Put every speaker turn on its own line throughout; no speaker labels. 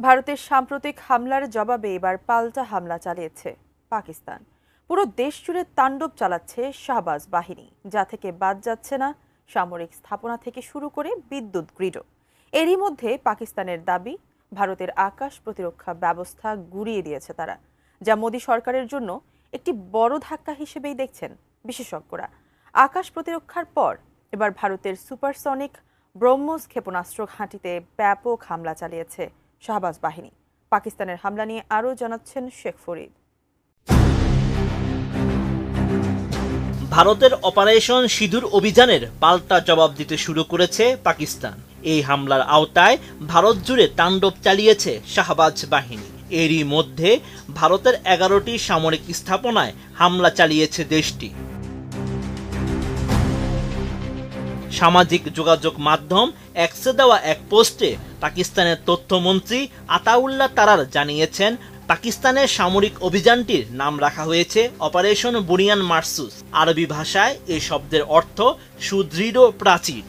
ভারতের সাম্প্রতিক হামলার জবাবে এবার পাল্টা হামলা চালিয়েছে পাকিস্তান। পুরো দেশ জুড়ে তাণ্ডব চালাচ্ছে শাহবাজ বাহিনী, যা থেকে বাদ যাচ্ছে না সামরিক স্থাপনা থেকে শুরু করে বিদ্যুৎ গ্রিডও। এরই মধ্যে পাকিস্তানের দাবি, ভারতের আকাশ প্রতিরক্ষা ব্যবস্থা গুড়িয়ে দিয়েছে তারা, যা মোদী সরকারের জন্য একটি বড় ধাক্কা হিসেবেই দেখছেন বিশেষজ্ঞরা। আকাশ প্রতিরক্ষার পর এবার ভারতের সুপারসনিক ব্রহ্মস ক্ষেপণাস্ত্র ঘাঁটিতে ব্যাপক হামলা চালিয়েছে শাহবাজ বাহিনী। পাকিস্তানের হামলা নিয়ে আরও জানাচ্ছেন শেখ ফরিদ।
ভারতের অপারেশন সিঁদুর অভিযানের পাল্টা জবাব দিতে শুরু করেছে পাকিস্তান। এই হামলার আওতায় ভারত জুড়ে তাণ্ডব চালিয়েছে শাহবাজ বাহিনী। এরই মধ্যে ভারতের এগারোটি সামরিক স্থাপনায় হামলা চালিয়েছে দেশটি। সামাজিক যোগাযোগ মাধ্যম এক্সে দেওয়া এক পোস্টে পাকিস্তানের তথ্যমন্ত্রী আতাউল্লাহ তারার জানিয়েছেন, পাকিস্তানের সামরিক অভিযানটির নাম রাখা হয়েছে অপারেশন বুনিয়ান মার্সুস। আরবি ভাষায় এই শব্দের অর্থ সুদৃঢ় প্রাচীর।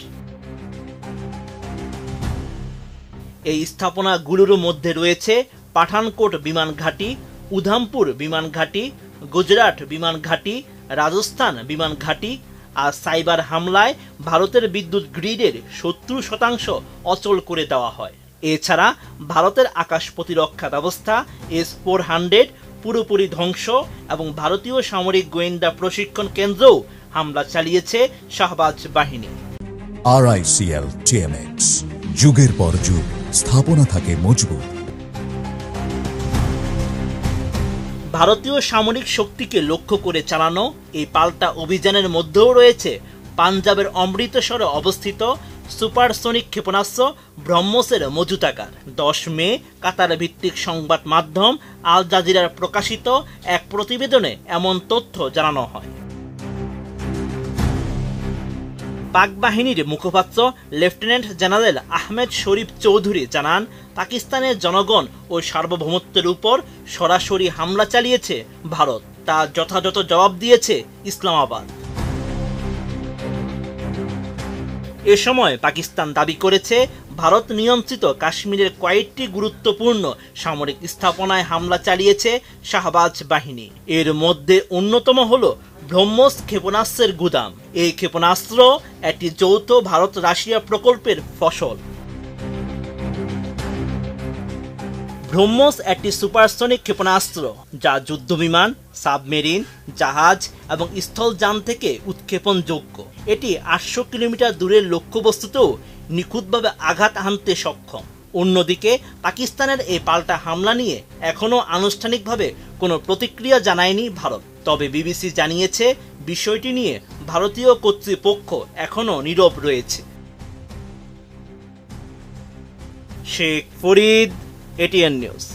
এই স্থাপনাগুলোর মধ্যে রয়েছে পাঠানকোট বিমান ঘাঁটি, উধামপুর বিমান ঘাঁটি, গুজরাট বিমান ঘাঁটি, রাজস্থান বিমান ঘাঁটি আর সাইবার হামলায় ভারতের বিদ্যুৎ গ্রিডের সত্তর শতাংশ অচল করে দেওয়া হয়। এছাড়া ভারতের আকাশ প্রতিরক্ষা ব্যবস্থা এস ফোর হান্ড্রেড পুরোপুরি ধ্বংস এবং ভারতীয় সামরিক গোয়েন্দা প্রশিক্ষণ কেন্দ্রও হামলা চালিয়েছে শাহবাজ বাহিনী।
টিএমএক্স যুগের পর যুগ, স্থাপনা থাকে মজবুত।
ভারতীয় সামরিক শক্তিকে লক্ষ্য করে চালানো এই পাল্টা অভিযানের মধ্যেও রয়েছে পাঞ্জাবের অমৃতসরে অবস্থিত সুপারসনিক ক্ষেপণাস্ত্র ব্রহ্মসের মজুতাকার। দশ মে কাতার ভিত্তিক সংবাদ মাধ্যম আল জাজিরার প্রকাশিত এক প্রতিবেদনে এমন তথ্য জানানো হয়। পাক বাহিনীর মুখপাত্র লেফটেন্যান্ট জেনারেল আহমেদ শরীফ চৌধুরী জানান, পাকিস্তানের জনগণ ও সার্বভৌমত্বের উপর সরাসরি হামলা চালিয়েছে ভারত। তা যথাযথ জবাব দিয়েছে ইসলামাবাদ। এ সময় পাকিস্তান দাবি করেছে, ভারত নিয়ন্ত্রিত কাশ্মীরের কয়েকটি গুরুত্বপূর্ণ সামরিক স্থাপনায় হামলা চালিয়েছে শাহবাজ বাহিনী। এর মধ্যে অন্যতম হল ব্রহ্মস ক্ষেপণাস্ত্রের গুদাম। এই ক্ষেপণাস্ত্র একটি যৌথ ভারত রাশিয়া প্রকল্পের ফসল। ব্রহ্মস একটি সুপারসনিক ক্ষেপণাস্ত্র, যা যুদ্ধবিমান, সাবমেরিন, জাহাজ এবং স্থলযান থেকে উৎক্ষেপণযোগ্য। এটি আটশো কিলোমিটার দূরের লক্ষ্যবস্তুতেও নিখুঁতভাবে আঘাত হানতে সক্ষম। অন্যদিকে, পাকিস্তানের এই পাল্টা হামলা নিয়ে এখনও আনুষ্ঠানিকভাবে কোনো প্রতিক্রিয়া জানায়নি ভারত। তবে বিবিসি জানিয়েছে বিষয়টি নিয়ে ভারতীয় কর্তৃপক্ষ এখনও নীরব রয়েছে। Sheikh Farid ATN news.